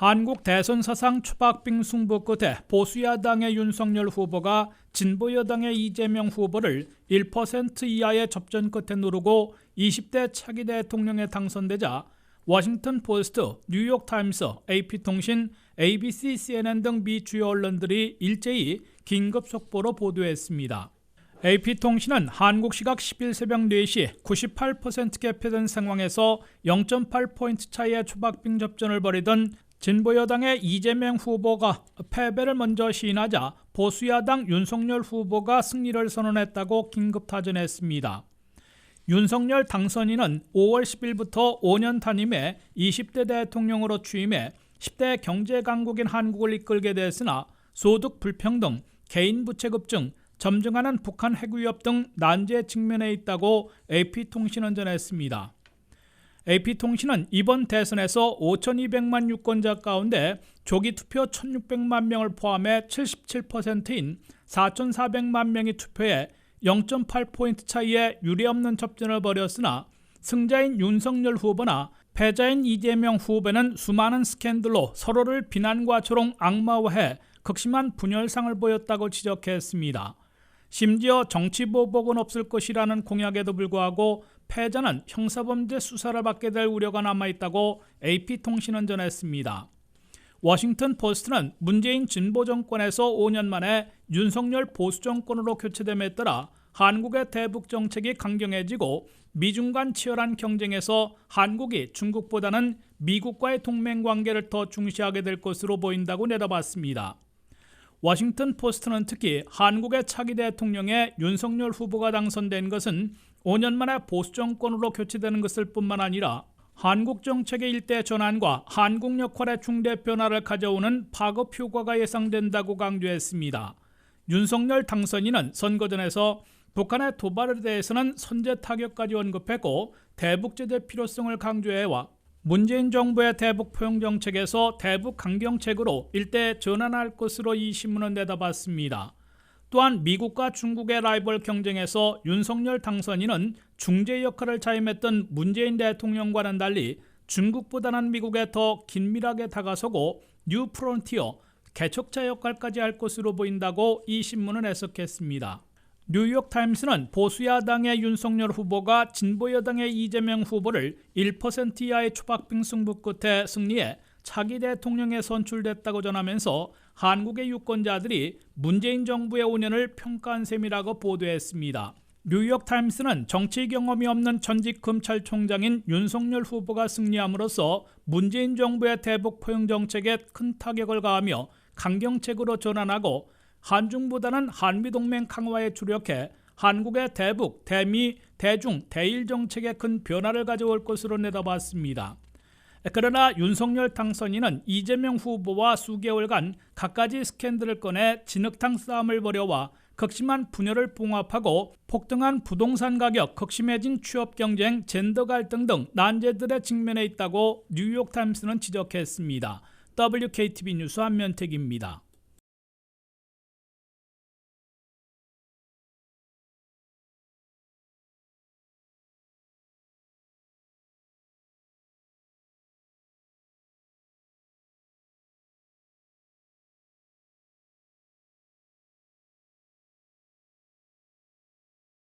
한국 대선 사상 초박빙 승부 끝에 보수야당의 윤석열 후보가 진보여당의 이재명 후보를 1% 이하의 접전 끝에 누르고 20대 차기 대통령에 당선되자 워싱턴 포스트, 뉴욕 타임스, AP통신, ABC, CNN 등 미 주요 언론들이 일제히 긴급 속보로 보도했습니다. AP통신은 한국 시각 10일 새벽 4시 98% 개표된 상황에서 0.8포인트 차이의 초박빙 접전을 벌이던 진보여당의 이재명 후보가 패배를 먼저 시인하자 보수야당 윤석열 후보가 승리를 선언했다고 긴급 타전했습니다. 윤석열 당선인은 5월 10일부터 5년 단임에 20대 대통령으로 취임해 10대 경제 강국인 한국을 이끌게 됐으나 소득 불평등, 개인 부채 급증, 점증하는 북한 핵 위협 등 난제 직면에 있다고 AP통신은 전했습니다. AP통신은 이번 대선에서 5,200만 유권자 가운데 조기 투표 1,600만 명을 포함해 77%인 4,400만 명이 투표해 0.8포인트 차이의 유례없는 접전을 벌였으나 승자인 윤석열 후보나 패자인 이재명 후보는 수많은 스캔들로 서로를 비난과 조롱 악마화해 극심한 분열상을 보였다고 지적했습니다. 심지어 정치보복은 없을 것이라는 공약에도 불구하고 패자는 형사범죄 수사를 받게 될 우려가 남아있다고 AP통신은 전했습니다. 워싱턴 포스트는 문재인 진보 정권에서 5년 만에 윤석열 보수 정권으로 교체됨에 따라 한국의 대북 정책이 강경해지고 미중 간 치열한 경쟁에서 한국이 중국보다는 미국과의 동맹 관계를 더 중시하게 될 것으로 보인다고 내다봤습니다. 워싱턴 포스트는 특히 한국의 차기 대통령에 윤석열 후보가 당선된 것은 5년 만에 보수 정권으로 교체되는 것을 뿐만 아니라 한국 정책의 일대 전환과 한국 역할의 중대 변화를 가져오는 파급 효과가 예상된다고 강조했습니다. 윤석열 당선인은 선거전에서 북한의 도발에 대해서는 선제 타격까지 언급했고 대북 제재 필요성을 강조해와 문재인 정부의 대북 포용 정책에서 대북 강경책으로 일대 전환할 것으로 이 신문은 내다봤습니다. 또한 미국과 중국의 라이벌 경쟁에서 윤석열 당선인은 중재 역할을 자임했던 문재인 대통령과는 달리 중국보다는 미국에 더 긴밀하게 다가서고 뉴 프론티어 개척자 역할까지 할 것으로 보인다고 이 신문은 해석했습니다. 뉴욕타임스는 보수야당의 윤석열 후보가 진보여당의 이재명 후보를 1% 이하의 초박빙 승부 끝에 승리해 차기 대통령에 선출됐다고 전하면서 한국의 유권자들이 문재인 정부의 5년을 평가한 셈이라고 보도했습니다. 뉴욕타임스는 정치 경험이 없는 전직 검찰총장인 윤석열 후보가 승리함으로써 문재인 정부의 대북 포용 정책에 큰 타격을 가하며 강경책으로 전환하고 한중보다는 한미동맹 강화에 주력해 한국의 대북, 대미, 대중, 대일 정책에 큰 변화를 가져올 것으로 내다봤습니다. 그러나 윤석열 당선인은 이재명 후보와 수개월간 갖가지 스캔들을 꺼내 진흙탕 싸움을 벌여와 극심한 분열을 봉합하고 폭등한 부동산 가격, 극심해진 취업 경쟁, 젠더 갈등 등 난제들의 직면에 있다고 뉴욕타임스는 지적했습니다. WKTV 뉴스 한면택입니다.